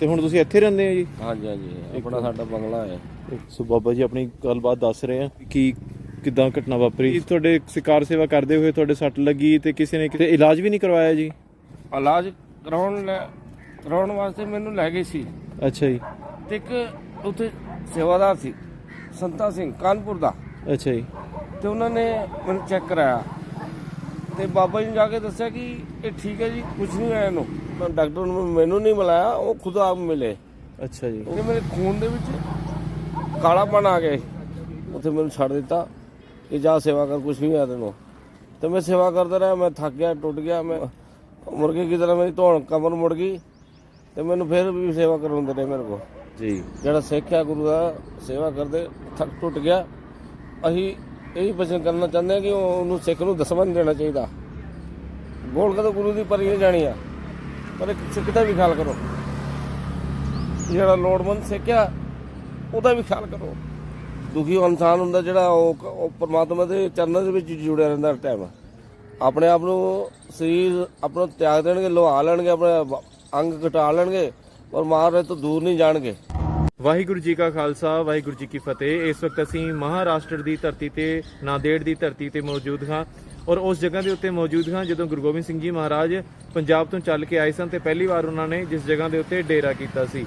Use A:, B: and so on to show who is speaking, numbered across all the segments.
A: ਤੇ ਹੁਣ ਤੁਸੀਂ ਇੱਥੇ ਰਹਿੰਦੇ ਹੋ ਜੀ?
B: ਹਾਂਜੀ ਹਾਂਜੀ। ਆਪਣਾ ਸਾਡਾ ਬੰਗਲਾ ਹੈ।
A: ਸੋ ਬਾਬਾ ਜੀ ਆਪਣੀ ਗੱਲਬਾਤ ਦੱਸ ਰਹੇ ਆ ਕਿ ਕਿਦਾਂ ਘਟਨਾ ਵਾਪਰੀ? ਤੁਹਾਡੇ ਸਿਕਾਰ ਸੇਵਾ ਕਰਦੇ ਹੋਏ ਤੁਹਾਡੇ ਸੱਟ ਲੱਗੀ ਤੇ ਕਿਸੇ ਨੇ ਕਿਤੇ ਇਲਾਜ ਵੀ ਨਹੀਂ ਕਰਵਾਇਆ ਜੀ?
B: ਇਲਾਜ ਕਰਾਉਣ ਲੈ ਕਰਾਉਣ ਵਾਸਤੇ ਮੈਨੂੰ ਲੈ ਗਏ ਸੀ।
A: ਅੱਛਾ ਜੀ।
B: ਤੇ ਇੱਕ ਉੱਥੇ ਸੇਵਾਦਾਰ ਸੀ ਸੰਤਾ ਸਿੰਘ ਕਾਨਪੁਰ ਦਾ।
A: ਅੱਛਾ ਜੀ।
B: ਤੇ ਉਹਨਾਂ ਨੇ ਮੈਨੂੰ ਚੈੱਕ ਕਰਾਇਆ। ਤੇ ਬਾਬਾ ਜੀ ਨੂੰ ਜਾ ਕੇ ਦੱਸਿਆ ਕਿ ਇਹ ਠੀਕ ਹੈ ਜੀ ਕੁਝ ਨਹੀਂ ਹੋਇਆ ਇਹਨੂੰ। ਤਾਂ ਡਾਕਟਰ ਨੂੰ ਮੈਨੂੰ ਨਹੀਂ ਮਿਲਾਇਆ ਉਹ ਖੁਦ ਆਪ ਮਿਲੇ।
A: ਅੱਛਾ ਜੀ।
B: ਉਹਨੇ ਮੇਰੇ ਖੂਨ ਦੇ ਵਿੱਚ ਕਾਲਾਪਨ ਆ ਗਿਆ ਉੱਥੇ ਮੈਨੂੰ ਛੱਡ ਦਿੱਤਾ। ਕਿ ਜਾ ਸੇਵਾ ਕਰ ਕੁਝ ਨਹੀਂ ਹੋਇਆ ਤੈਨੂੰ। ਤੇ ਮੈਂ ਸੇਵਾ ਕਰਦਾ ਰਿਹਾ ਮੈਂ ਥੱਕ ਗਿਆ ਟੁੱਟ ਗਿਆ ਮੈਂ ਮੁਰਗੇ ਕੀ ਤਰ੍ਹਾਂ ਮੇਰੀ ਧੌਣ ਕਮਰ ਮੁੜ ਗਈ। ਤੇ ਮੈਨੂੰ ਫਿਰ ਵੀ ਸੇਵਾ ਕਰਾਉਂਦੇ ਰਹੇ ਮੇਰੇ ਕੋਲ।
A: ਜੀ।
B: ਜਿਹੜਾ ਸਿੱਖ ਹੈ ਗੁਰੂ ਦਾ ਸੇਵਾ ਕਰਦੇ ਥੱਕ ਟੁੱਟ ਗਿਆ। ਅਸੀਂ ਇਹੀ ਬਚਨ ਕਰਨਾ ਚਾਹੁੰਦੇ ਹਾਂ ਕਿ ਉਹਨੂੰ ਸਿੱਖ ਨੂੰ ਦਸਵਾਂ ਨਹੀਂ ਦੇਣਾ ਚਾਹੀਦਾ। ਗੋਲ ਕਦੋਂ ਗੁਰੂ ਦੀ ਪਰੀ ਨਹੀਂ ਜਾਣੀ ਆ। ਪਰ ਇੱਕ ਸਿੱਖ ਦਾ ਵੀ ਖਿਆਲ ਕਰੋ। ਜਿਹੜਾ ਲੋੜਵੰਦ ਸਿੱਖ ਆ, ਉਹਦਾ ਵੀ ਖਿਆਲ ਕਰੋ। ਦੁਖੀ ਇਨਸਾਨ ਹੁੰਦਾ ਜਿਹੜਾ ਉਹ ਪਰਮਾਤਮਾ ਦੇ ਚਰਨਾਂ ਦੇ ਵਿੱਚ ਜੁੜਿਆ ਰਹਿੰਦਾ ਹਰ ਟਾਈਮ ਆਪਣੇ ਆਪ ਨੂੰ ਸਰੀਰ ਆਪਣਾ ਤਿਆਗ ਦੇਣਗੇ, ਲੋਹਾ ਲੈਣਗੇ, ਆਪਣੇ ਅੰਗ ਘਟਾ ਲੈਣਗੇ, ਪਰ ਮਾਰੇ ਤੋਂ ਦੂਰ ਨਹੀਂ ਜਾਣਗੇ।
A: ਵਾਹਿਗੁਰੂ ਜੀ ਕਾ ਖਾਲਸਾ, ਵਾਹਿਗੁਰੂ ਜੀ ਕੀ ਫਤਿਹ। ਇਸ ਵਕਤ ਅਸੀਂ ਮਹਾਰਾਸ਼ਟਰ ਦੀ ਧਰਤੀ ਤੇ, ਨਾਂਦੇੜ ਦੀ ਧਰਤੀ ਤੇ ਮੌਜੂਦ ਹਾਂ ਔਰ ਉਸ ਜਗ੍ਹਾ ਦੇ ਉੱਤੇ ਮੌਜੂਦ ਹਾਂ ਜਦੋਂ ਗੁਰੂ ਗੋਬਿੰਦ ਸਿੰਘ ਜੀ ਮਹਾਰਾਜ ਪੰਜਾਬ ਤੋਂ ਚੱਲ ਕੇ ਆਏ ਸਨ ਤੇ ਪਹਿਲੀ ਵਾਰ ਉਹਨਾਂ ਨੇ ਜਿਸ ਜਗ੍ਹਾ ਦੇ ਉੱਤੇ ਡੇਰਾ ਕੀਤਾ ਸੀ,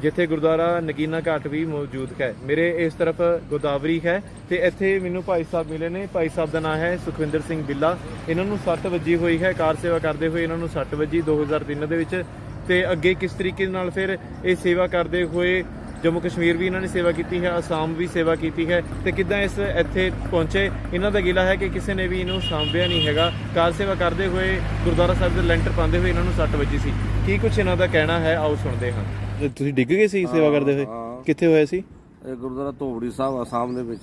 A: ਜਿੱਥੇ ਗੁਰਦੁਆਰਾ ਨਗੀਨਾ ਘਾਟ ਵੀ ਮੌਜੂਦ ਹੈ। ਮੇਰੇ ਇਸ ਤਰਫ ਗੋਦਾਵਰੀ ਹੈ ਤੇ ਇੱਥੇ ਮੈਨੂੰ ਭਾਈ ਸਾਹਿਬ ਮਿਲੇ ਨੇ। ਭਾਈ ਸਾਹਿਬ ਦਾ ਨਾਮ ਹੈ ਸੁਖਵਿੰਦਰ ਸਿੰਘ ਬਿੱਲਾ। ਇਹਨਾਂ ਨੂੰ ਸੱਟ ਵੱਜੀ ਹੋਈ ਹੈ, ਕਾਰ ਸੇਵਾ ਕਰਦੇ ਹੋਏ ਇਹਨਾਂ ਨੂੰ ਸੱਟ ਵੱਜੀ 2003 ਦੇ ਵਿੱਚ ਤੇ ਅੱਗੇ ਕਿਸ ਤਰੀਕੇ ਨਾਲ ਫਿਰ ਇਹ ਸੇਵਾ ਕਰਦੇ ਹੋਏ ਜੰਮੂ ਕਸ਼ਮੀਰ ਵੀ ਇਹਨਾਂ ਨੇ ਸੇਵਾ ਕੀਤੀ ਹੈ ਅਸਾਮ ਵੀ ਸੇਵਾ ਕੀਤੀ ਹੈ ਤੇ ਕਿੱਦਾਂ ਇਸ ਇੱਥੇ ਪਹੁੰਚੇ? ਇਹਨਾਂ ਦਾ ਗਿਲਾ ਹੈ ਕਿ ਕਿਸੇ ਨੇ ਵੀ ਇਹਨੂੰ ਸਾਂਭਿਆ ਨਹੀਂ ਹੈਗਾ। ਕਾਰ ਸੇਵਾ ਕਰਦੇ ਹੋਏ ਗੁਰਦੁਆਰਾ ਸਾਹਿਬ ਦੇ ਲੈਂਟਰ ਪਾਉਂਦੇ ਹੋਏ ਇਹਨਾਂ ਨੂੰ ਸੱਟ ਵੱਜੀ ਸੀ। ਕੀ ਕੁਝ ਇਹਨਾਂ ਦਾ ਕਹਿਣਾ ਹੈ? ਆਓ ਸੁਣਦੇ ਹਾਂ। ਤੁਸੀਂ ਡਿੱਗ ਗਏ ਸੀ ਸੇਵਾ ਕਰਦੇ ਹੋਏ। ਕਿੱਥੇ ਹੋਇਆ ਸੀ?
B: ਇਹ ਗੁਰਦੁਆਰਾ ਧੋਬੜੀ ਸਾਹਿਬ ਆਸਾਮ ਦੇ ਵਿੱਚ।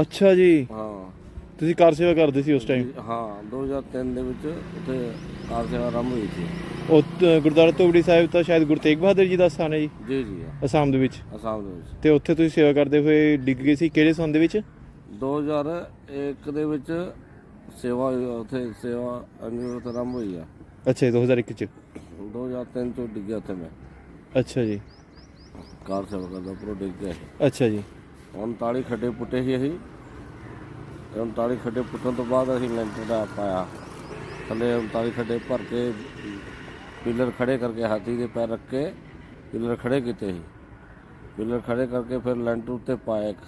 A: ਅੱਛਾ ਜੀ।
B: ਹਾਂ।
A: ਤੁਸੀਂ ਕਾਰ ਸੇਵਾ ਕਰਦੇ ਸੀ ਉਸ ਟਾਈਮ
B: ਹਾਂ 2003 ਦੇ ਵਿੱਚ ਉੱਥੇ ਕਾਰ ਸੇਵਾ ਆਰੰਭ ਹੋਈ ਸੀ।
A: ਉਹ ਤ- ਗੁਰਦੁਆਰਾ ਤੋਬੜੀ ਸਾਹਿਬ ਤਾਂ ਸ਼ਾਇਦ ਗੁਰੂ ਤੇਗ ਬਹਾਦਰ ਜੀ ਦਾ ਸਥਾਨ ਹੈ ਜੀ?
B: ਜੀ ਜੀ
A: ਅਸਾਮ ਦੇ ਵਿੱਚ।
B: ਆਸਾਮ ਦੇ ਵਿੱਚ।
A: ਤੇ ਉੱਥੇ ਤੁਸੀਂ ਸੇਵਾ ਕਰਦੇ ਹੋਏ ਡਿੱਗ ਗਏ ਸੀ ਕਿਹੜੇ ਸੰਨ ਦੇ ਵਿੱਚ?
B: 2001 ਦੇ ਵਿੱਚ ਸੇਵਾ ਹੋਈ, ਉੱਥੇ ਸੇਵਾ ਅਨੁਰਤ ਆਰੰਭ ਹੋਈ ਆ।
A: ਅੱਛਾ ਜੀ 2001 ਚ।
B: 2003 ਤੋਂ ਡਿੱਗਿਆ ਉੱਥੇ ਮੈਂ।
A: ਅੱਛਾ ਜੀ।
B: ਕਾਰ ਸੇਵਾ ਕਰਦਾ ਪੂਰਾ ਡਿੱਗ ਗਿਆ ਸੀ।
A: ਅੱਛਾ ਜੀ।
B: 39 ਖੱਡੇ ਪੁੱਟੇ ਸੀ ਅਸੀਂ। 39 ਖੱਡੇ ਪੁੱਟਣ ਤੋਂ ਬਾਅਦ ਅਸੀਂ ਲੈਂਟਰ ਦਾ ਪਾਇਆ। ਥੱਲੇ 39 ਖੱਡੇ ਭਰ ਕੇ ਪਿੱਲਰ ਖੜੇ ਕਰਕੇ ਹਾਥੀ ਦੇ ਪੈਰ ਰੱਖ ਕੇ ਪਿੱਲਰ ਖੜੇ ਕੀਤੇ ਸੀ। ਪਿੱਲਰ ਖੜੇ ਕਰਕੇ ਫਿਰ ਲੈਂਟਰ ਉੱਤੇ ਪਾਇਆ ਇੱਕ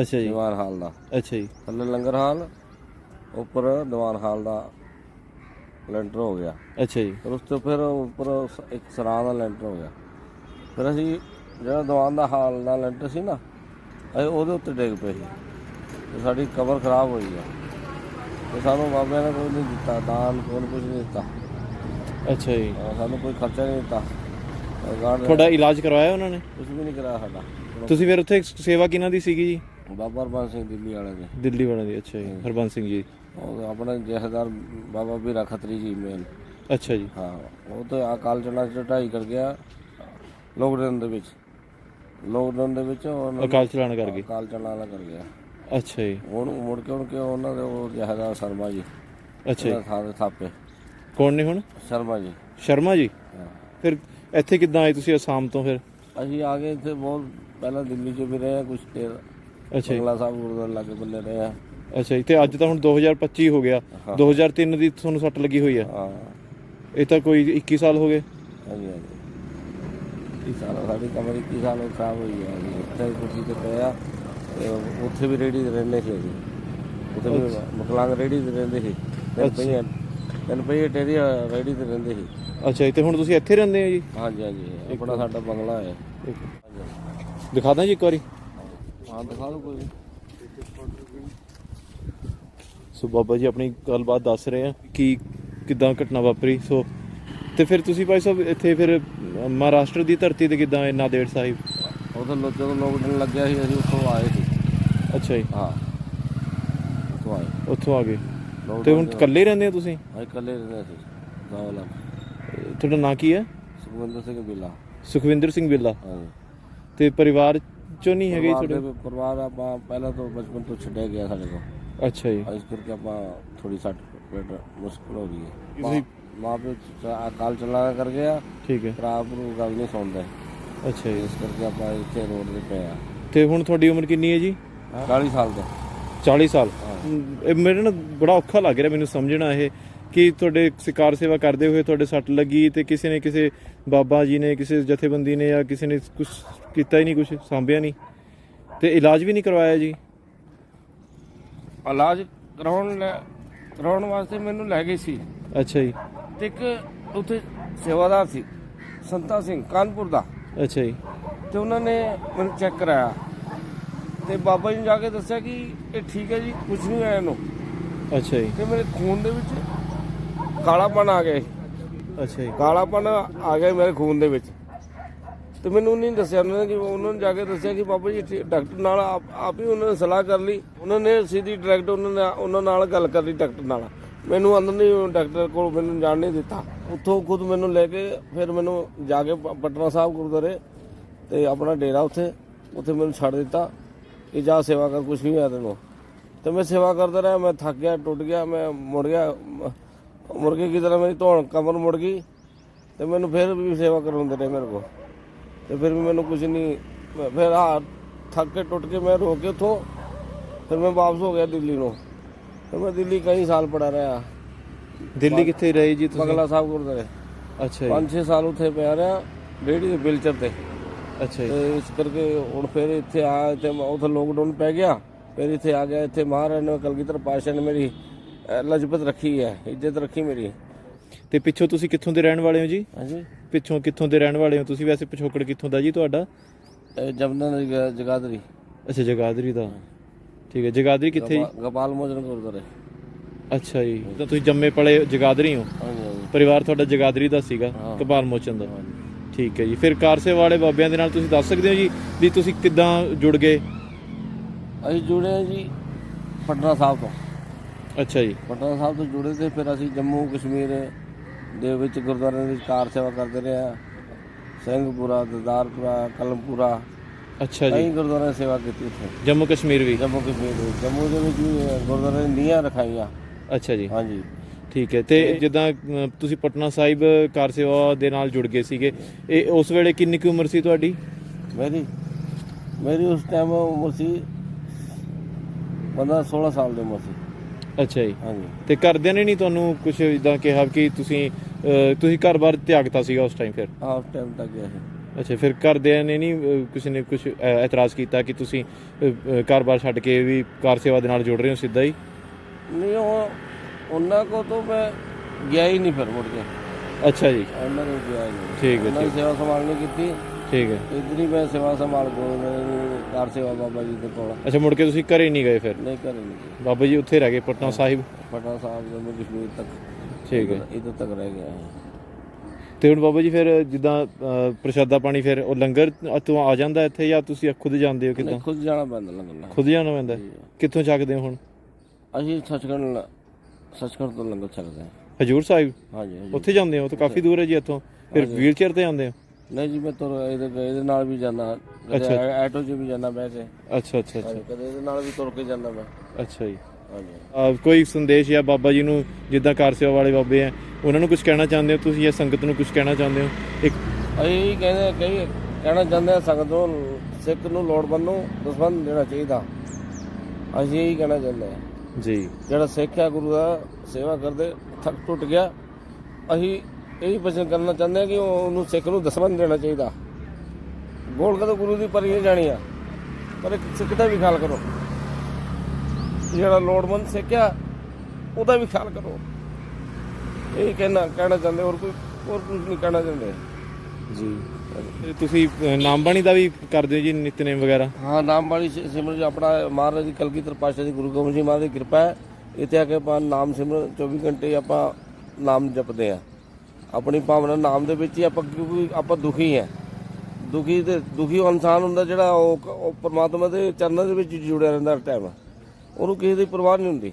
A: ਅੱਛਾ ਜੀ।
B: ਦੀਵਾਨ ਹਾਲ ਦਾ।
A: ਅੱਛਾ ਜੀ।
B: ਥੱਲੇ ਲੰਗਰ ਹਾਲ ਉੱਪਰ ਦੀਵਾਨ ਹਾਲ ਦਾ ਲੈਂਟਰ ਹੋ ਗਿਆ।
A: ਅੱਛਾ ਜੀ।
B: ਫਿਰ ਉਸ ਤੋਂ ਫਿਰ ਉੱਪਰ ਇੱਕ ਸਰਾਂ ਦਾ ਲੈਂਟਰ ਹੋ ਗਿਆ। ਫਿਰ ਅਸੀਂ ਜਿਹੜਾ ਦੀਵਾਨ ਦਾ ਹਾਲ ਦਾ ਲੈਂਟਰ ਸੀ ਨਾ ਅਸੀਂ ਉਹਦੇ ਉੱਤੇ ਡਿੱਗ ਪਏ ਸੀ। ਤੇ ਸਾਡੀ ਕਬਰ ਖਰਾਬ ਹੋਈ ਆ। ਤੇ ਸਾਨੂੰ ਬਾਬਿਆਂ ਨੇ ਕੋਈ ਨਹੀਂ ਦਿੱਤਾ ਦਾਨ ਕੋਈ ਕੁਝ ਨਹੀਂ ਦਿੱਤਾ।
A: ਅੱਛਾ ਜੀ।
B: ਸਾਨੂੰ ਕੋਈ ਖਰਚਾ ਨਹੀਂ ਦਿੱਤਾ। ਗਾਰਡ
A: ਤੁਹਾਡਾ ਇਲਾਜ ਕਰਵਾਇਆ ਉਹਨਾਂ ਨੇ?
B: ਕੁਝ ਵੀ ਨਹੀਂ ਕਰਾਇਆ ਸਾਡਾ।
A: ਤੁਸੀਂ ਫਿਰ ਉੱਥੇ ਸੇਵਾ ਕਿਹਨਾਂ ਦੀ ਸੀਗੀ ਜੀ?
B: ਬਾਬਾ ਹਰਬੰਸ ਸਿੰਘ ਦਿੱਲੀ ਵਾਲੇ ਦੇ।
A: ਦਿੱਲੀ ਵਾਲਿਆਂ ਦੀ ਅੱਛਾ ਜੀ। ਹਰਬੰਸ ਸਿੰਘ ਜੀ।
B: ਉਹ ਆਪਣੇ ਜਥੇਦਾਰ ਬਾਬਾ ਵੀਰਾ ਖੱਤਰੀ ਜੀ ਮੇਨ
A: ਅੱਛਾ ਜੀ।
B: ਹਾਂ ਉਹ ਤਾਂ ਅਕਾਲ ਚਲਾ ਚੜਾਈ ਕਰ ਗਿਆ ਲੋਕਡਾਊਨ ਦੇ ਵਿੱਚ। ਲੋਕਡਾਊਨ ਦੇ ਵਿੱਚ ਉਹਨਾਂ
A: ਅਕਾਲ ਚਲਾਣ ਕਰ ਗਏ।
B: ਅਕਾਲ ਚਲਾਣਾ ਕਰ ਗਿਆ।
A: ਅੱਛਾ ਜੀ।
B: ਹੁਣ ਮੁੜ ਕੇ ਹੁਣ ਕਿ ਉਹਨਾਂ ਦੇ ਉਹ ਜਹਦਾ ਸ਼ਰਮਾ ਜੀ?
A: ਅੱਛਾ ਜੀ।
B: ਉਹਨਾਂ ਦੇ ਥਾਪੇ।
A: ਕੌਣ ਨੇ ਹੁਣ?
B: ਸ਼ਰਮਾ ਜੀ।
A: ਸ਼ਰਮਾ ਜੀ। ਫਿਰ ਇੱਥੇ ਕਿੱਦਾਂ ਆਏ ਤੁਸੀਂ ਅਸਾਮ ਤੋਂ ਫਿਰ?
B: ਅਸੀਂ ਆ ਗਏ ਇੱਥੇ ਬਹੁਤ ਪਹਿਲਾਂ ਦਿੱਲੀ 'ਚ ਵੀ ਰਹੇ ਆ ਕੁਝ ਦੇਰ।
A: ਅੱਛਾ ਜੀ।
B: ਬੰਗਲਾ ਸਾਹਿਬ ਗੁਰਦੁਆਰੇ ਲਾਗੇ ਬੰਨੇ ਰਹੇ ਆ
A: ਅੱਛਾ ਜੀ ਤੇ ਅੱਜ ਤਾਂ ਹੁਣ 2025 ਹੋ ਗਿਆ। 2003 ਦੀ ਤੁਹਾਨੂੰ ਸੱਟ ਲੱਗੀ ਹੋਈ ਆ।
B: ਹਾਂ।
A: ਇਹ ਤਾਂ ਕੋਈ 21 ਸਾਲ ਹੋ ਗਏ।
B: ਹਾਂਜੀ ਹਾਂਜੀ। ਇਹ ਸਾਰਾ ਸਾਡੀ ਕਮਰ 21 ਸਾਲ ਹੋ ਖਰਾਬ ਹੋਈ ਹੈ ਉੱਥੇ ਕੁਰਸੀ ਤੇ ਪਏ ਉੱਥੇ ਵੀ ਰੇੜੀ ਤੇ ਰਹਿੰਦੇ ਸੀ ਅਸੀਂ। ਉੱਥੇ ਵੀ ਮਕਲਾਂਗ ਰੇੜੀ ਤੇ ਰਹਿੰਦੇ ਸੀ। ਤਿੰਨ ਪਈਏ ਤਿੰਨ ਪਈਏ ਟੇਰੀ ਰੇੜੀ ਤੇ ਰਹਿੰਦੇ ਸੀ।
A: ਅੱਛਾ ਜੀ ਤੇ ਹੁਣ ਤੁਸੀਂ ਇੱਥੇ ਰਹਿੰਦੇ ਹੋ ਜੀ?
B: ਹਾਂਜੀ ਹਾਂਜੀ ਆਪਣਾ ਸਾਡਾ ਬੰਗਲਾ ਹੈ।
A: ਦਿਖਾ ਦਾਂ ਜੀ ਇੱਕ ਵਾਰੀ।
B: ਹਾਂ ਦਿਖਾ ਦਿਓ ਕੋਈ।
A: ਸੋ ਬਾਬਾ ਜੀ ਆਪਣੀ ਗੱਲਬਾਤ ਦੱਸ ਰਹੇ ਆ ਕਿ ਕਿਦਾਂ ਘਟਨਾ ਵਾਪਰੀ। ਸੋ ਤੇ ਫਿਰ ਤੁਸੀਂ ਭਾਈ ਸਾਹਿਬ ਇੱਥੇ ਫਿਰ ਅ, ਮਹਾਰਾਸ਼ਟਰ ਦੀ ਧਰਤੀ ਤੇ ਕਿਦਾਂ ਇਹ ਨਾਂਦੇੜ ਸਾਹਿਬ?
B: ਉਧਰ ਲੋਕ ਜਦੋਂ ਲੋਕਡਾਊਨ ਲੱਗਿਆ ਸੀ ਅਸੀਂ ਉੱਥੋਂ ਆਏ ਸੀ।
A: ਅੱਛਾ ਜੀ।
B: ਹਾਂ। ਉੱਥੋਂ ਆਏ
A: ਉੱਥੋਂ ਆ ਗਏ।
B: Lockdown
A: ਤੇ ਹੁਣ
B: ਦੇ-
A: ਇਕੱਲੇ ਰਹਿੰਦੇ ਹੋ ਤੁਸੀਂ?
B: ਅਸੀਂ ਇਕੱਲੇ ਰਹਿੰਦੇ ਸੀ ਗਾਵਲਾ
A: ਅ, ਤੁਹਾਡਾ ਨਾਂ ਕੀ ਹੈ?
B: ਸੁਖਵਿੰਦਰ ਸਿੰਘ ਬਿੱਲਾ।
A: ਸੁਖਵਿੰਦਰ ਸਿੰਘ ਬਿੱਲਾ।
B: ਹਾਂਜੀ
A: ਤੇ ਪਰਿਵਾਰ ਚੋਂ ਨਹੀਂ ਹੈਗੇ
B: ਪਰਿਵਾਰ
A: ਤੁਹਾਡੇ?
B: ਦੇ ਪਰਿਵਾਰ ਆਪਾਂ ਪਹਿਲਾਂ ਤੋਂ ਬਚਪਨ ਤੋਂ ਛੱਡਿਆ ਗਿਆ ਸਾਡੇ ਕੋਲ।
A: ਅੱਛਾ ਜੀ।
B: ਇਸ ਕਰਕੇ ਆਪਾਂ ਥੋੜੀ ਸੱਟ ਪੇਟ ਮੁਸ਼ਕਲ ਹੋ ਗਈ ਹੈ।
A: ਤੁਸੀਂ-
B: ਮਾਂ ਪਿਓ ਚ- ਅਕਾਲ ਚਲਾਣਾ ਕਰ ਗਿਆ
A: ਠੀਕ ਹੈ।
B: ਭਰਾ ਭਰੂ ਗੱਲ ਨਹੀਂ ਸੁਣਦੇ।
A: ਅੱਛਾ ਜੀ।
B: ਇਸ ਕਰਕੇ ਆਪਾਂ ਇੱਥੇ ਰੋਡ ਤੇ ਪਏ ਆ।
A: ਤੇ ਹੁਣ ਤੁਹਾਡੀ ਉਮਰ ਕਿੰਨੀ ਹੈ ਜੀ?
B: 40 ਸਾਲ ਦੇ
A: 40 ਸਾਲ। ਇਹ ਮੇਰੇ ਨਾਲ ਬੜਾ ਔਖਾ ਲੱਗ ਰਿਹਾ ਮੈਨੂੰ ਸਮਝਣਾ ਇਹ ਕਿ ਤੁਹਾਡੇ ਸਿਕਾਰ ਸੇਵਾ ਕਰਦੇ ਹੋਏ ਤੁਹਾਡੇ ਸੱਟ ਲੱਗੀ ਤੇ ਕਿਸੇ ਨੇ ਕਿਸੇ ਬਾਬਾ ਜੀ ਨੇ ਕਿਸੇ ਜਥੇਬੰਦੀ ਨੇ ਜਾਂ ਕਿਸੇ ਨੇ ਕੁਝ ਕੀਤਾ ਹੀ ਨਹੀਂ ਕੁਝ ਸਾਂਭਿਆ ਨਹੀਂ। ਤੇ ਇਲਾਜ ਵੀ ਨਹੀਂ ਕਰਵਾਇਆ ਜੀ?
B: ਇਲਾਜ ਕਰਾਉਣ ਲੈ ਕਰਾਉਣ ਵਾਸਤੇ ਮੈਨੂੰ ਲੈ ਗਏ ਸੀ।
A: ਅੱਛਾ ਜੀ।
B: ਤੇ ਇੱਕ ਉੱਥੇ ਸੇਵਾਦਾਰ ਸੀ ਸੰਤਾ ਸਿੰਘ ਕਾਨਪੁਰ ਦਾ।
A: ਅੱਛਾ ਜੀ।
B: ਤੇ ਉਹਨਾਂ ਨੇ ਮੈਨੂੰ ਚੈੱਕ ਕਰਾਇਆ। ਤੇ ਬਾਬਾ ਜੀ ਨੂੰ ਜਾ ਕੇ ਦੱਸਿਆ ਕਿ ਇਹ ਠੀਕ ਹੈ ਜੀ ਕੁਝ ਨਹੀਂ ਹੋਇਆ ਇਹਨੂੰ।
A: ਅੱਛਾ ਜੀ।
B: ਤੇ ਮੇਰੇ ਖੂਨ ਦੇ ਵਿੱਚ ਕਾਲਾਪਨ ਆ ਗਿਆ
A: ਅੱਛਾ ਜੀ।
B: ਕਾਲਾਪਨ ਆ ਗਿਆ ਮੇਰੇ ਖੂਨ ਦੇ ਵਿੱਚ। ਤੇ ਮੈਨੂੰ ਨਹੀਂ ਦੱਸਿਆ ਉਹਨਾਂ ਨੇ ਕਿ ਉਹਨਾਂ ਨੇ ਜਾ ਕੇ ਦੱਸਿਆ ਕਿ ਬਾਬਾ ਜੀ ਠੀਕ- ਡਾਕਟਰ ਨਾਲ ਆਪ ਆਪ ਹੀ ਉਹਨਾਂ ਨੇ ਸਲਾਹ ਕਰ ਲਈ। ਉਹਨਾਂ ਨੇ ਸਿੱਧੀ ਡਾਇਰੈਕਟ ਉਹਨਾਂ ਨੇ ਉਹਨਾਂ ਨਾਲ ਗੱਲ ਕਰ ਲਈ ਡਾਕਟਰ ਨਾਲ। ਮੈਨੂੰ ਅੰਦਰ ਨਹੀਂ ਡਾਕਟਰ ਕੋਲ ਮੈਨੂੰ ਜਾਣ ਨਹੀਂ ਦਿੱਤਾ। ਉੱਥੋਂ ਖੁਦ ਮੈਨੂੰ ਲੈ ਕੇ ਫਿਰ ਮੈਨੂੰ ਜਾ ਕੇ ਪ- ਪਟਨਾ ਸਾਹਿਬ ਗੁਰਦੁਆਰੇ ਤੇ ਆਪਣਾ ਡੇਰਾ ਉੱਥੇ ਉੱਥੇ ਮੈਨੂੰ ਛੱਡ ਦਿੱਤਾ। ਜਾ ਸੇਵਾ ਕਰ ਕੁਝ ਨਹੀਂ ਹੋਇਆ ਤੈਨੂੰ। ਤੇ ਮੈਂ ਸੇਵਾ ਕਰਦਾ ਰਿਹਾ ਮੈਂ ਥੱਕ ਗਿਆ ਟੁੱਟ ਗਿਆ ਮੈਂ ਮੁੜ ਗਿਆ ਮ- ਮੁਰਗੇ ਕੀ ਤਰ੍ਹਾਂ ਮੇਰੀ ਧੌਣ ਕਮਰ ਮੁੜ ਗਈ। ਤੇ ਮੈਨੂੰ ਫਿਰ ਵੀ ਸੇਵਾ ਕਰਾਉਂਦੇ ਰਹੇ ਮੇਰੇ ਕੋ ਤੇ ਫਿਰ ਵੀ ਮੈਨੂੰ ਕੁਝ ਨਹੀਂ ਫਿਰ ਆ ਥੱਕ ਕੇ ਟੁੱਟ ਕੇ ਮੈਂ ਰੋ ਕੇ ਉੱਥੋਂ ਫਿਰ ਮੈਂ ਵਾਪਸ ਹੋ ਗਿਆ ਦਿੱਲੀ ਨੂੰ। ਫਿਰ ਮੈਂ ਦਿੱਲੀ ਕਈ ਸਾਲ ਪੜਾ ਰਿਹਾ।
A: ਦਿੱਲੀ ਕਿੱਥੇ ਰਹੇ ਜੀ ਤੁਸੀਂ?
B: ਬਗਲਾ ਸਾਹਿਬ ਗੁਰਦੁਆਰੇ।
A: ਅੱਛਾ ਜੀ।
B: 5-6 ਸਾਲ ਉੱਥੇ ਪਿਆ ਰਿਹਾ ਰੇੜੀ ਦੇ ਬਿਲਚਰ ਤੇ।
A: ਅੱਛਾ ਜੀ।
B: ਤੇ ਇਸ ਕਰਕੇ ਹੁਣ ਫਿਰ ਇੱਥੇ ਆ ਤੇ ਉੱਥੇ ਲੋਕਡਾਊਨ ਪੈ ਗਿਆ। ਫਿਰ ਇੱਥੇ ਆ ਗਿਆ ਇੱਥੇ ਮਹਾਰਾਜ ਨੇ ਕਲਗੀਧਰ ਪਾਸ਼ਾ ਨੇ ਮੇਰੀ ਅਹ, ਲਜਪਤ ਰੱਖੀ ਹੈ ਇੱਜ਼ਤ ਰੱਖੀ ਮੇਰੀ।
A: ਤੇ ਪਿੱਛੋਂ ਤੁਸੀਂ ਕਿੱਥੋਂ ਦੇ ਰਹਿਣ ਵਾਲੇ ਹੋ ਜੀ?
B: ਹਾਂਜੀ।
A: ਪਿੱਛੋਂ ਕਿੱਥੋਂ ਦੇ ਰਹਿਣ ਵਾਲੇ ਹੋ? ਤੁਸੀਂ ਵੈਸੇ ਪਿਛੋਕੜ ਕਿੱਥੋਂ ਦਾ ਜੀ ਤੁਹਾਡਾ?
B: ਜਮਨਾ ਜਗਾਦਰੀ।
A: ਅੱਛਾ ਜਗਾਦਰੀ ਦਾ। ਠੀਕ ਹੈ ਜਗਾਦਰੀ ਕਿੱਥੇ ਜੀ?
B: ਗੋਪਾ- ਗੋਪਾਲ ਮੋਚਨ ਗੁਰਦੁਆਰੇ।
A: ਅੱਛਾ ਜੀ ਤਾਂ ਤੁਸੀਂ ਜੰਮੇ ਪਲੇ ਜਗਾਦਰੀ ਹੋ?
B: ਹਾਂਜੀ
A: ਪਰਿਵਾਰ ਤੁਹਾਡਾ ਜਗਾਦਰੀ ਦਾ ਸੀਗਾ। ਕਪਾਲ ਮੋਚਨ ਦਾ। ਠੀਕ ਹੈ ਜੀ। ਫਿਰ ਕਾਰ ਸੇਵਾ ਵਾਲੇ ਬਾਬਿਆਂ ਦੇ ਨਾਲ ਤੁਸੀਂ ਦੱਸ ਸਕਦੇ ਹੋ ਜੀ ਵੀ ਤੁਸੀਂ ਕਿੱਦਾਂ ਜੁੜ ਗਏ?
B: ਅਸੀਂ ਜੁੜੇ ਹਾਂ ਜੀ ਪਟਨਾ ਸਾਹਿਬ ਤੋਂ।
A: ਅੱਛਾ ਜੀ।
B: ਪਟਨਾ ਸਾਹਿਬ ਤੋਂ ਜੁੜੇ ਤੇ ਫਿਰ ਅਸੀਂ ਜੰਮੂ ਕਸ਼ਮੀਰ ਦੇ ਵਿੱਚ ਗੁਰਦੁਆਰਿਆਂ ਦੇ ਵਿੱਚ ਕਾਰ ਸੇਵਾ ਕਰਦੇ ਰਹੇ ਹਾਂ। ਸਿੰਘਪੁਰਾ ਦਦਾਰਪੁਰਾ ਕਲਮਪੁਰਾ।
A: ਅੱਛਾ ਜੀ।
B: ਕਈ ਗੁਰਦੁਆਰਿਆਂ ਦੀ ਸੇਵਾ ਕੀਤੀ ਉੱਥੇ।
A: ਜੰਮੂ ਕਸ਼ਮੀਰ ਵੀ।
B: ਜੰਮੂ ਕਸ਼ਮੀਰ ਦੇ ਵਿੱਚ। ਜੰਮੂ ਦੇ ਵਿੱਚ ਵੀ ਗੁਰਦੁਆਰੇ ਦੀ ਨੀਹਾਂ ਰਖਾਈਆਂ।
A: ਅੱਛਾ ਜੀ।
B: ਹਾਂਜੀ।
A: ਠੀਕ ਹੈ ਤੇ ਜਿੱਦਾਂ ਅ, ਤੁਸੀਂ ਪਟਨਾ ਸਾਹਿਬ ਕਾਰ ਸੇਵਾ ਦੇ ਨਾਲ ਜੁੜ ਗਏ ਸੀਗੇ ਇਹ ਉਸ ਵੇਲੇ ਕਿੰਨੀ ਕੁ ਉਮਰ ਸੀ ਤੁਹਾਡੀ?
B: ਮੇਰੀ ਮੇਰੀ ਉਸ ਟਾਈਮ ਉਮਰ ਸੀ 15 16 ਸਾਲ ਦੀ ਉਮਰ ਸੀ।
A: ਅੱਛਾ ਜੀ।
B: ਹਾਂਜੀ।
A: ਤੇ ਘਰਦਿਆਂ ਨੇ ਨਹੀਂ ਤੁਹਾਨੂੰ ਕੁਝ ਇਦਾਂ ਕਿਹਾ ਕਿ ਤੁਸੀਂ ਅ, ਤੁਸੀਂ ਘਰ-ਬਾਰ ਤਿਆਗਤਾ ਸੀਗਾ ਉਸ ਟਾਈਮ ਫਿਰ?
B: ਹਾਂ ਉਸ ਟਾਈਮ ਤੱਕ ਗਿਆ ਸੀ।
A: ਅੱਛਾ ਫਿਰ ਘਰਦਿਆਂ ਨੇ ਨਹੀਂ ਕਿਸੇ ਨੇ ਕੁਝ ਇਤਰਾਜ਼ ਕੀਤਾ ਕਿ ਤੁਸੀਂ ਅ, ਅ, ਘਰ-ਬਾਰ ਛੱਡ ਕੇ ਵੀ ਕਾਰ ਸੇਵਾ ਦੇ ਨਾਲ ਜੁੜ ਰਹੇ ਹੋ ਸਿੱਧਾ ਹੀ?
B: ਨਹੀਂ ਉਹ ਉਹਨਾਂ ਕੋ ਤੋਂ ਮੈਂ ਗਿਆ ਹੀ ਨਹੀਂ ਫਿਰ ਮੁੜ ਕੇ।
A: ਅੱਛਾ ਜੀ।
B: ਉਹਨਾਂ ਨੂੰ ਗਿਆ ਹੀ ਨਹੀਂ।
A: ਠੀਕ ਹੈ
B: ਉਹਨਾਂ ਦੀ ਸੇਵਾ ਸੰਭਾਲ ਨਹੀਂ ਕੀਤੀ।
A: ਠੀਕ ਹੈ।
B: ਇਧਰ ਹੀ ਮੈਂ ਸੇਵਾ ਸੰਭਾਲ ਕਾਰ ਸੇਵਾ ਬਾਬਾ ਜੀ ਦੇ ਕੋਲ।
A: ਅੱਛਾ ਮੁੜ ਕੇ ਤੁਸੀਂ ਘਰੇ ਨਹੀਂ ਗਏ ਫਿਰ?
B: ਨਹੀਂ ਕਰੇ ਨਹੀਂ
A: ਬਾਬਾ ਜੀ ਉੱਥੇ ਰਹਿ ਗਏ ਪਟਨਾ ਸਾਹਿਬ?
B: ਪਟਨਾ ਸਾਹਿਬ ਜੰਮੂ ਕਸ਼ਮੀਰ ਤੱਕ।
A: ਠੀਕ ਹੈ।
B: ਇਧਰ ਤੱਕ ਰਹਿ ਗਿਆ
A: ਤੇ ਹੁਣ ਬਾਬਾ ਜੀ ਫਿਰ ਜਿੱਦਾਂ ਪ੍ਰਸ਼ਾਦਾ ਪਾਣੀ ਫਿਰ ਉਹ ਲੰਗਰ ਤੋਂ ਆ ਜਾਂਦਾ ਇੱਥੇ ਜਾਂ ਤੁਸੀਂ ਖੁਦ ਜਾਂਦੇ ਹੋ ਕਿੱਦਾਂ?
B: ਖੁਦ ਜਾਣਾ ਪੈਂਦਾ ਲੰਗਰ
A: ਖੁਦ ਜਾਣਾ ਪੈਂਦਾ। ਕਿੱਥੋਂ ਚੱਕਦੇ ਹੋ ਹੁਣ?
B: ਅਸੀਂ ਸੱਚਖੰਡ ਸੱਚਖੰਡ ਤੋਂ ਲੰਗਰ ਛਕਦੇ ਹਾਂ।
A: ਹਜੂਰ ਸਾਹਿਬ?
B: ਹਾਂਜੀ ਹਾਂਜੀ।
A: ਉੱਥੇ ਜਾਂਦੇ ਹੋ? ਤਾਂ ਕਾਫੀ ਦੂਰ ਹੈ ਜੀ ਇੱਥੋਂ? ਫਿਰ ਵੀਲ ਚੇਅਰ ਤੇ ਜਾਂਦੇ ਹੋ?
B: ਨਹੀਂ ਜੀ ਮੈਂ ਤੁਰ ਇਹਦੇ ਇਹਦੇ ਨਾਲ ਵੀ ਜਾਂਦਾ।
A: ਅੱਛਾ।
B: ਆਟੋ 'ਚ ਵੀ ਜਾਂਦਾ ਕੇ
A: ਅੱਛਾ ਅੱਛਾ ਅੱਛਾ।
B: ਹਾਂਜੀ, ਕਦੇ ਇਹਦੇ ਨਾਲ ਵੀ ਤੁਰ ਕੇ ਜਾਂਦਾ ਮੈਂ।
A: ਅੱਛਾ ਜੀ।
B: ਹਾਂਜੀ।
A: ਅ, ਕੋਈ ਸੰਦੇਸ਼ ਜਾਂ ਬਾਬਾ ਜੀ ਨੂੰ ਜਿੱਦਾਂ ਕਾਰ ਸੇਵਾ ਵਾਲੇ ਬਾਬੇ ਆ ਉਹਨਾਂ ਨੂੰ ਕੁਝ ਕਹਿਣਾ ਚਾਹੁੰਦੇ ਹੋ ਤੁਸੀਂ ਜਾਂ ਸੰਗਤ ਨੂੰ ਕੁਝ ਕਹਿਣਾ ਚਾਹੁੰਦੇ ਹੋ? ਇੱਕ
B: ਅਸੀਂ ਕਹਿੰਦੇ ਕਹੀ ਕਹਿਣਾ ਚਾਹੁੰਦੇ ਹਾਂ ਸੰਗਤ ਨੂੰ ਸਿੱਖ ਨੂੰ ਲੋੜਵੰਦ ਨੂੰ ਦਸਵੰਦ ਦੇਣਾ ਚਾਹੀਦਾ। ਅਸੀਂ ਇਹੀ ਕਹਿਣਾ ਚਾਹੁੰਦੇ ਹਾਂ
A: ਜੀ।
B: ਜਿਹੜਾ ਸਿੱਖ ਹੈ ਗੁਰੂ ਦਾ ਸੇਵਾ ਕਰਦੇ ਥੱਕ ਟੁੱਟ ਗਿਆ। ਅਸੀਂ ਇਹੀ ਬਚਨ ਕਰਨਾ ਚਾਹੁੰਦੇ ਹਾਂ ਕਿ ਉਹ- ਉਹਨੂੰ ਸਿੱਖ ਨੂੰ ਦਸਵੰਦ ਦੇਣਾ ਚਾਹੀਦਾ। ਗੋਲ ਕਦੋਂ ਗੁਰੂ ਦੀ ਪਰੀ ਜਾਣੀ ਆ। ਪਰ ਇੱਕ ਸਿੱਖ ਦਾ ਵੀ ਖਿਆਲ ਕਰੋ। ਜਿਹੜਾ ਲੋੜਵੰਦ ਸਿੱਖ ਆ ਉਹਦਾ ਵੀ ਖਿਆਲ ਕਰੋ। ਇਹ ਕਹਿਣਾ ਕਹਿਣਾ ਚਾਹੁੰਦੇ ਹੋਰ ਕੋਈ ਹੋਰ ਕੁਝ ਨਹੀਂ ਕਹਿਣਾ ਚਾਹੁੰਦੇ।
A: ਜੀ। ਤੇ ਤੁਸੀਂ ਅ, ਨਾਮ ਦਾ ਵੀ ਕਰਦੇ ਹੋ ਜੀ ਨਿਤਨੇਮ ਵਗੈਰਾ?
B: ਹਾਂ ਨਾਮ ਵਾਲੀ ਸਿ- ਸਿਮਰਨ ਜੀ ਆਪਣਾ ਮਹਾਰਾਜ ਦੀ ਕਲਗੀਧਰ ਪਾਤਸ਼ਾਹ ਜੀ ਗੁਰੂ ਗੋਬਿੰਦ ਸਿੰਘ ਮਹਾਰਾਜ ਦੀ ਕਿਰਪਾ ਹੈ। ਇੱਥੇ ਆ ਕੇ ਆਪਾਂ ਨਾਮ ਸਿਮਰਨ 24 ਘੰਟੇ ਆਪਾਂ ਨਾਮ ਜਪਦੇ ਆ ਆਪਣੀ ਭਾਵਨਾ ਨਾਮ ਦੇ ਵਿੱਚ ਹੀ ਆਪਾਂ ਕਿਉਂਕਿ ਆਪਾਂ ਦੁਖੀ ਹੈ। ਦੁਖੀ ਤੇ ਦੁਖੀ ਉਹ ਇਨਸਾਨ ਹੁੰਦਾ ਜਿਹੜਾ ਉਹ ਕ- ਉਹ ਪਰਮਾਤਮਾ ਦੇ ਚਰਨਾਂ ਦੇ ਵਿੱਚ ਜੁੜਿਆ ਰਹਿੰਦਾ ਹਰ ਟਾਈਮ ਉਹਨੂੰ ਕਿਸੇ ਦੀ ਪਰਵਾਹ ਨਹੀਂ ਹੁੰਦੀ।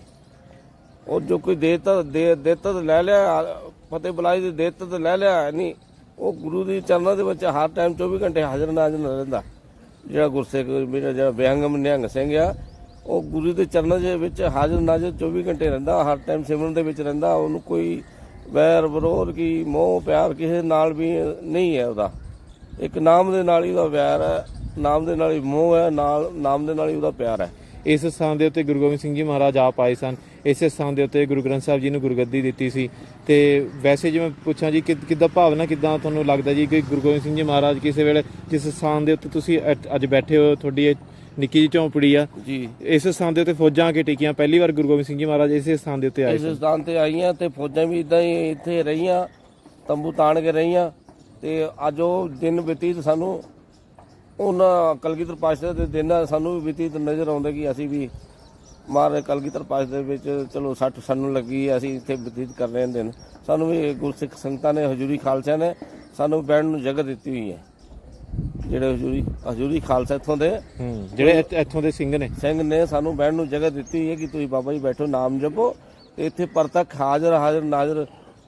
B: ਉਹ ਜੋ ਕੋਈ ਦੇਤਾ ਦੇ ਦੇਤਾ ਤਾਂ ਲੈ ਲਿਆ ਫਤਿਹ ਬੁਲਾਈ ਦੇ ਦੇਤਾ ਤਾਂ ਲੈ ਲਿਆ ਨਹੀਂ ਉਹ ਗੁਰੂ ਦੀ ਚਰਨਾਂ ਦੇ ਵਿੱਚ ਹਰ ਟਾਈਮ 24 ਘੰਟੇ ਹਾਜ਼ਰ ਨਾਜ਼ਰ ਰਹਿੰਦਾ। ਜਿਹੜਾ ਗੁਰਸਿੱਖ, ਮੇਰਾ ਜਿਹੜਾ ਵਿਅੰਗਮ ਨਿਹੰਗ ਸਿੰਘ ਆ, ਉਹ ਗੁਰੂ ਦੇ ਚਰਨਾਂ ਦੇ ਵਿੱਚ ਹਾਜ਼ਰ ਨਾਜ਼ਰ 24 ਘੰਟੇ ਰਹਿੰਦਾ, ਹਰ ਟਾਈਮ ਸਿਮਰਨ ਦੇ ਵਿੱਚ ਰਹਿੰਦਾ, ਉਹਨੂੰ ਕੋਈ ਵੈਰ, ਵਿਰੋਧ ਕੀ, ਮੋਹ, ਪਿਆਰ ਕਿਸੇ ਨਾਲ ਵੀ ਨਹੀਂ ਹੈ ਉਹਦਾ। ਇੱਕ ਨਾਮ ਦੇ ਨਾਲ ਹੀ ਉਹਦਾ ਵੈਰ ਹੈ, ਨਾਮ ਦੇ ਨਾਲ ਹੀ ਮੋਹ ਹੈ, ਨਾਲ, ਨਾਮ ਦੇ ਨਾਲ ਹੀ ਉਹਦਾ ਪਿਆਰ ਹੈ।
A: ਇਸ ਸਥਾਨ ਦੇ ਉੱਤੇ ਗੁਰੂ ਗੋਬਿੰਦ ਸਿੰਘ ਜੀ ਮਹਾਰਾਜ ਆਪ ਆਏ ਸਨ। ਇਸੇ ਸਥਾਨ ਦੇ ਉੱਤੇ ਗੁਰੂ ਗ੍ਰੰਥ ਸਾਹਿਬ ਜੀ ਨੂੰ ਗੁਰਗੱਦੀ ਦਿੱਤੀ ਸੀ। ਤੇ ਵੈਸੇ ਜਿਵੇਂ ਪੁੱਛਾਂ ਜੀ ਕਿੱਦਾਂ ਭਾਵਨਾ ਕਿੱਦਾਂ ਤੁਹਾਨੂੰ ਲੱਗਦਾ ਜੀ ਕਿ ਗੁਰੂ ਗੋਬਿੰਦ ਸਿੰਘ ਜੀ ਮਹਾਰਾਜ ਕਿਸੇ ਵੇਲੇ ਜਿਸ ਸਥਾਨ ਦੇ ਉੱਤੇ ਤੁਸੀਂ ਅੱਜ- ਬੈਠੇ ਹੋ ਤੁਹਾਡੀ ਨਿੱਕੀ ਜਿਹੀ ਝੌਂਪੜੀ ਆ
B: ਜੀ।
A: ਇਸ ਸਥਾਨ ਦੇ ਉੱਤੇ ਫੌਜਾਂ ਆ ਕੇ ਟਿਕੀਆਂ ਪਹਿਲੀ ਵਾਰ ਗੁਰੂ ਗੋਬਿੰਦ ਸਿੰਘ ਜੀ ਮਹਾਰਾਜ ਇਸੇ ਸਥਾਨ ਦੇ ਉੱਤੇ ਆਏ
B: ਇਸ ਸਥਾਨ ਤੇ ਆਈਆਂ ਤੇ ਫੌਜਾਂ ਵੀ ਇਦਾਂ ਹੀ ਇੱਥੇ ਰਹੀਆਂ ਤੰਬੂ ਤਾਣ ਕੇ ਰਹੀਆਂ ਤੇ ਅੱਜ ਉਹ ਦਿਨ ਬਤੀਤ ਸਾਨੂੰ ਉਹਨਾਂ ਕਲਗੀਧਰ ਪਾਸ਼ਾ ਦੇ ਦਿਨ ਸਾਨੂੰ ਵੀ ਬਤੀਤ ਨਜ਼ਰ ਆਉਂਦੇ ਕਿ ਅਸੀਂ ਵੀ ਮਹਾਰਾਜ ਕਲਗੀਧਰ ਪਾਸ਼ਾ ਦੇ ਵਿੱਚ ਚਲੋ ਸੱਟ ਸਾਨੂੰ ਲੱਗੀ ਅਸੀਂ ਇੱਥੇ ਬਤੀਤ ਕਰ ਰਹੇ ਹਾਂ ਦਿਨ। ਸਾਨੂੰ ਵੀ ਗੁਰਸਿੱਖ ਸੰਗਤਾਂ ਨੇ ਹਜੂਰੀ ਖਾਲਸਾ ਨੇ ਸਾਨੂੰ ਬੈਠਣ ਨੂੰ ਜਗ੍ਹਾ ਦਿੱਤੀ ਹੋਈ ਹੈ। ਜਿਹੜੇ ਹਜੂਰੀ ਹਜੂਰੀ ਖਾਲਸਾ ਇੱਥੋਂ ਦੇ
A: ਜਿਹੜੇ ਇੱਥ- ਦੇ ਸਿੰਘ ਨੇ।
B: ਸਿੰਘ ਨੇ ਸਾਨੂੰ ਬਹਿਣ ਨੂੰ ਜਗ੍ਹਾ ਦਿੱਤੀ ਹੋਈ ਹੈ ਕਿ ਤੁਸੀਂ ਬਾਬਾ ਜੀ ਬੈਠੋ ਨਾਮ ਜਪੋ। ਤੇ ਇੱਥੇ ਪ੍ਰਤੱਖ ਹਾਜ਼ਰ ਹਾਜ਼ਰ ਨਾਜ਼ਰ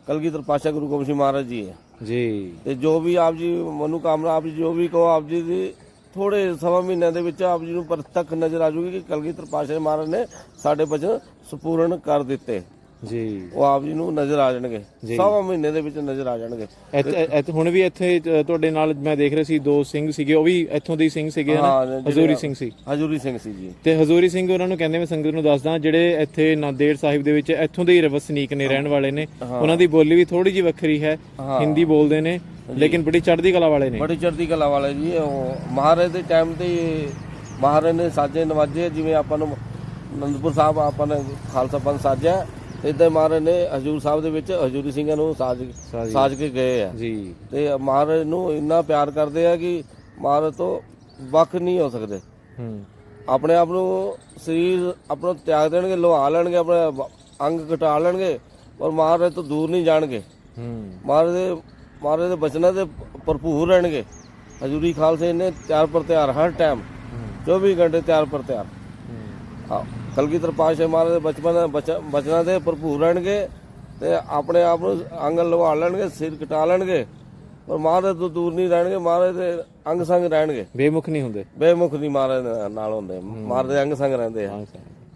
B: ਕਲਗੀਧਰ ਪਾਸ਼ਾ ਗੁਰੂ ਗੋਬਿੰਦ ਸਿੰਘ ਮਹਾਰਾਜ ਜੀ ਹੈ।
A: ਜੀ।
B: ਤੇ ਜੋ ਵੀ ਆਪ ਜੀ ਮਨੁ ਕਾਮਨਾ ਆਪ ਜੀ ਜੋ ਵੀ ਕਹੋ ਆਪ ਜੀ ਦੀ ਥੋੜੇ ਸਵਾ ਮਹੀਨਿਆਂ ਦੇ ਵਿੱਚ ਆਪ ਜੀ ਨੂੰ ਪ੍ਰਤੱਖ ਨਜ਼ਰ ਆ ਜੂਗੀ ਕਿ ਕਲਗੀਧਰ ਪਾਸ਼ਾ ਮਹਾਰਾਜ ਨੇ ਸਾਡੇ ਬਚਨ ਸੰਪੂਰਨ ਕਰ ਦਿੱਤੇ।
A: ਜੀ।
B: ਉਹ ਆਪ ਜੀ ਨੂੰ ਨਜ਼ਰ ਆ ਜਾਣਗੇ। ਸਵਾ ਮਹੀਨੇ ਦੇ ਵਿੱਚ ਨਜ਼ਰ ਆ ਜਾਣਗੇ।
A: ਇੱਥੇ ਹੁਣ ਵੀ ਇੱਥੇ ਤੁਹਾਡੇ ਨਾਲ ਮੈਂ ਦੇਖ ਰਿਹਾ ਸੀ ਦੋ ਸਿੰਘ ਸੀਗੇ ਉਹ ਵੀ ਇੱਥੋਂ ਦੇ ਸਿੰਘ ਸੀਗੇ ਹਨਾ? ਹਜ਼ੂਰੀ ਸਿੰਘ ਸੀ।
B: ਹਜੂਰੀ ਸਿੰਘ ਸੀ ਜੀ।
A: ਤੇ ਹਜ਼ੂਰੀ ਸਿੰਘ ਉਹਨਾਂ ਨੂੰ ਕਹਿੰਦੇ ਮੈਂ ਸੰਗਤ ਨੂੰ ਦੱਸਦਾ ਜਿਹੜੇ ਇੱਥੇ ਨਾਂਦੇੜ ਸਾਹਿਬ ਦੇ ਵਿੱਚ ਇੱਥੋਂ ਦੇ ਹੀ ਵਸਨੀਕ ਨੇ ਰਹਿਣ ਵਾਲੇ ਨੇ ਉਹਨਾਂ ਦੀ ਬੋਲੀ ਵੀ ਥੋੜੀ ਜਿਹੀ ਵੱਖਰੀ ਹੈ। ਹਿੰਦੀ ਬੋਲਦੇ ਨੇ। ਲੇਕਿਨ ਬੜੀ ਚੜ੍ਹਦੀ ਕਲਾ ਵਾਲੇ ਨੇ।
B: ਬੜੀ ਚੜ੍ਹਦੀ ਕਲਾ ਵਾਲੇ ਜੀ ਉਹ ਮਹਾਰਾਜ ਦੇ ਟਾਈਮ ਤੇ ਮਹਾਰਾਜ ਨੇ ਸਾਜੇ ਨਵਾਜੇ ਜਿਵੇਂ ਆਪਾਂ ਨੂੰ ਅਨੰਦਪੁਰ ਸਾਹਿਬ ਆਪਾਂ ਨੇ ਖਾਲਸਾ ਪੰਥ ਸਾਜਿਆ ਇਦਾਂ ਮਹਾਰਾਜ ਨੇ ਹਜੂਰ ਸਾਹਿਬ ਦੇ ਵਿੱਚ ਹਜੂਰੀ ਸਿੰਘਾਂ ਨੂੰ ਸਾਜ
A: ਸਾਜ-
B: ਸਾਜ ਕੇ ਗਏ ਆ।
A: ਜੀ।
B: ਤੇ ਮਹਾਰਾਜ ਨੂੰ ਇੰਨਾ ਪਿਆਰ ਕਰਦੇ ਆ ਕਿ ਮਹਾਰਾਜ ਤੋਂ ਵੱਖ ਨਹੀਂ ਹੋ ਸਕਦੇ।
A: ਹੂੰ।
B: ਆਪਣੇ ਆਪ ਨੂੰ ਸਰੀਰ ਆਪਣਾ ਤਿਆਗ ਦੇਣਗੇ ਲੋਹਾ ਲੈਣਗੇ ਆਪਣੇ ਅੰਗ ਘਟਾ ਲੈਣਗੇ ਪਰ ਮਹਾਰਾਜ ਤੋਂ ਦੂਰ ਨਹੀਂ ਜਾਣਗੇ।
A: ਹੂੰ।
B: ਮਹਾਰਾਜ ਦੇ ਮਹਾਰਾਜ ਦੇ ਬਚਨਾਂ ਦੇ ਭਰਪੂਰ ਰਹਿਣਗੇ। ਹਜੂਰੀ ਖਾਲਸੇ ਨੇ ਤਿਆਰ ਪਰ ਤਿਆਰ ਹਰ ਟਾਈਮ 24 ਘੰਟੇ ਤਿਆਰ ਪਰ ਤਿਆਰ। ਕਲਗੀਧਰ ਪਾਸ਼ਾ ਮਹਾਰਾਜ ਦੇ ਬਚਪਨ ਬਚ- ਬਚਨਾਂ ਦੇ ਭਰਪੂਰ ਰਹਿਣਗੇ ਤੇ ਆਪਣੇ ਆਪ ਨੂੰ ਅੰਗ ਲਵਾ ਲੈਣਗੇ ਸਿਰ ਕਟਾ ਲੈਣਗੇ ਪਰ ਮਹਾਰਾਜ ਤੋਂ ਦੂਰ ਨਹੀਂ ਰਹਿਣਗੇ ਮਹਾਰਾਜ ਦੇ ਅੰਗ ਸੰਗ ਰਹਿਣਗੇ।
A: ਬੇਮੁਖ ਨਹੀਂ ਹੁੰਦੇ।
B: ਬੇਮੁਖ ਨਹੀਂ ਮਹਾਰਾਜ ਨਾਲ ਹੁੰਦੇ। ਮਹਾਰਾਜ ਦੇ ਅੰਗ ਸੰਗ ਰਹਿੰਦੇ ਆ।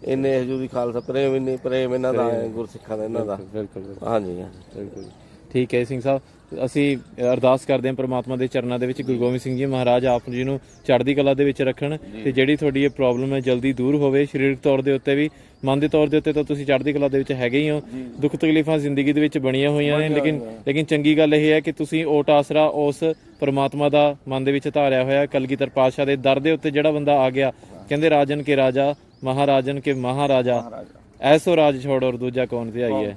B: ਇੰਨੇ ਹਜੂਰੀ ਖਾਲਸਾ ਪ੍ਰੇਮ ਇੰਨੀ ਪ੍ਰੇਮ ਇਹਨਾਂ ਦਾ ਗੁਰਸਿੱਖਾਂ ਦਾ ਇਹਨਾਂ ਦਾ।
A: ਬਿਲਕੁਲ
B: ਹਾਂਜੀ।
A: ਬਿਲਕੁਲ। ਠੀਕ ਹੈ ਸਿੰਘ ਸਾਹਿਬ। ਅਸੀਂ ਅਰਦਾਸ ਕਰਦੇ ਹਾਂ ਪ੍ਰਮਾਤਮਾ ਦੇ ਚਰਨਾਂ ਦੇ ਵਿੱਚ ਗੁਰੂ ਗੋਬਿੰਦ ਸਿੰਘ ਜੀ ਮਹਾਰਾਜ ਆਪ ਜੀ ਨੂੰ ਚੜ੍ਹਦੀ ਕਲਾ ਦੇ ਵਿੱਚ ਰੱਖਣ ਤੇ ਜਿਹੜੀ ਤੁਹਾਡੀ ਇਹ ਪ੍ਰੋਬਲਮ ਹੈ ਜਲਦੀ ਦੂਰ ਹੋਵੇ ਸਰੀਰਕ ਤੌਰ ਦੇ ਉੱਤੇ ਵੀ ਮਨ ਦੇ ਤੌਰ ਦੇ ਉੱਤੇ ਤਾਂ ਤੁਸੀਂ ਚੜ੍ਹਦੀ ਕਲਾ ਦੇ ਵਿੱਚ ਹੈਗੇ ਹੀ ਹੋ। ਦੁੱਖ ਤਕਲੀਫਾਂ ਜ਼ਿੰਦਗੀ ਦੇ ਵਿੱਚ ਬਣੀਆਂ ਹੋਈਆਂ ਨੇ ਲੇਕਿਨ ਲੇਕਿਨ ਚੰਗੀ ਗੱਲ ਇਹ ਹੈ ਕਿ ਤੁਸੀਂ ਓਟ ਆਸਰਾ ਉਸ ਪ੍ਰਮਾਤਮਾ ਦਾ ਮਨ ਦੇ ਵਿੱਚ ਧਾਰਿਆ ਹੋਇਆ ਕਲਗੀਧਰ ਪਾਤਸ਼ਾਹ ਦੇ ਦਰ ਦੇ ਉੱਤੇ ਜਿਹੜਾ ਬੰਦਾ ਆ ਗਿਆ ਕਹਿੰਦੇ ਰਾਜਨ ਕੇ ਰਾਜਾ ਮਹਾਰਾਜਨ ਕੇ ਮਹਾਰਾਜਾ। ਐਸੋ ਰਾਜ ਛੋੜ ਔਰ ਦੂਜਾ ਕੌਣ ਤੇ ਆਈ ਹੈ?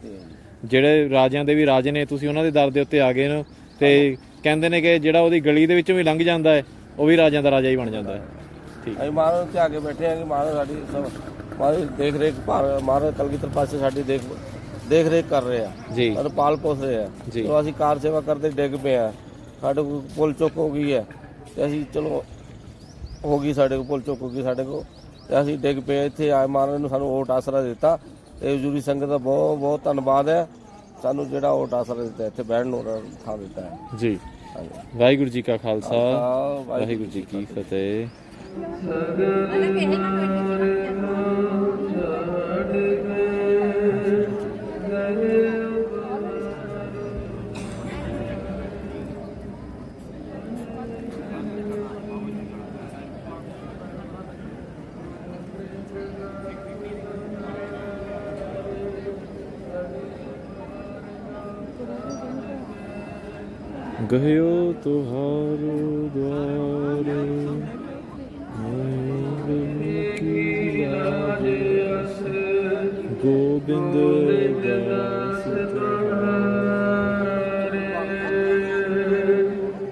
A: ਜਿਹੜੇ ਰਾਜਿਆਂ ਦੇ ਵੀ ਰਾਜੇ ਨੇ ਤੁਸੀਂ ਉਹਨਾਂ ਦੇ ਦਰ ਦੇ ਉੱਤੇ ਆ ਗਏ ਨੇ ਤੇ ਕਹਿੰਦੇ ਨੇ ਕਿ ਜਿਹੜਾ ਉਹਦੀ ਗਲੀ ਦੇ ਵਿੱਚੋਂ ਵੀ ਲੰਘ ਜਾਂਦਾ ਹੈ ਉਹ ਵੀ ਰਾਜਿਆਂ ਦਾ ਰਾਜਾ ਹੀ ਬਣ ਜਾਂਦਾ ਹੈ। ਠੀਕ।
B: ਅਸੀਂ ਮਹਾਰਾਜ ਨੂੰ ਧਿਆ ਕੇ ਬੈਠੇ ਆ ਕਿ ਮਹਾਰਾਜ ਸਾਡੀ ਸਭ ਮਹਾਰਾਜ ਦੇਖ ਰੇਖ ਮਹਾਰਾਜ ਕਲਗੀਧਰ ਪਾਸੇ ਸਾਡੀ ਦੇਖ ਦੇਖ ਰੇਖ ਕਰ ਰਹੇ ਆ।
A: ਜੀ।
B: ਔਰ ਪਾਲ ਪੋਸ ਰਹੇ ਆ।
A: ਜੀ।
B: ਚਲੋ ਅਸੀਂ ਕਾਰ ਸੇਵਾ ਕਰਦੇ ਡਿੱਗ ਪਏ ਆ ਸਾਡੇ ਕੋਲ ਪੁਲ ਚੁੱਕ ਹੋ ਗਈ ਹੈ ਤੇ ਅਸੀਂ ਚਲੋ ਹੋ ਗਈ ਸਾਡੇ ਕੋਲ ਪੁਲ ਚੁੱਕ ਹੋ ਗਈ ਸਾਡੇ ਕੋਲ ਤੇ ਅਸੀਂ ਡਿੱਗ ਪਏ ਇੱਥੇ ਆਏ ਮਹਾਰਾਜ ਨੂੰ ਸਾਨੂੰ ਓਟ ਆਸਰਾ ਦਿੱਤਾ। ਤੇ ਹਜ਼ੂਰੀ ਸੰਗਤ ਦਾ ਬਹੁਤ ਬਹੁਤ ਧੰਨਵਾਦ ਹੈ। ਸਾਨੂੰ ਜਿਹੜਾ ਓਟ ਆਸਰਾ ਦਿੱਤਾ ਇੱਥੇ ਬਹਿਣ ਨੂੰ ਉਹਨਾਂ ਨੇ ਥਾਂ ਦਿੱਤਾ ਹੈ।
A: ਜੀ। ਵਾਹਿਗੁਰੂ ਜੀ ਕਾ ਖਾਲਸਾ।
B: ਵਾਹਿਗੁਰੂ
A: ਜੀ ਕੀ ਫਤਿਹ। ਤੁਹਾਰੋ ਦੁਆਰੇ ਕੀ ਲਾਜੇ ਗੋਬਿੰਦ ਦਾਸ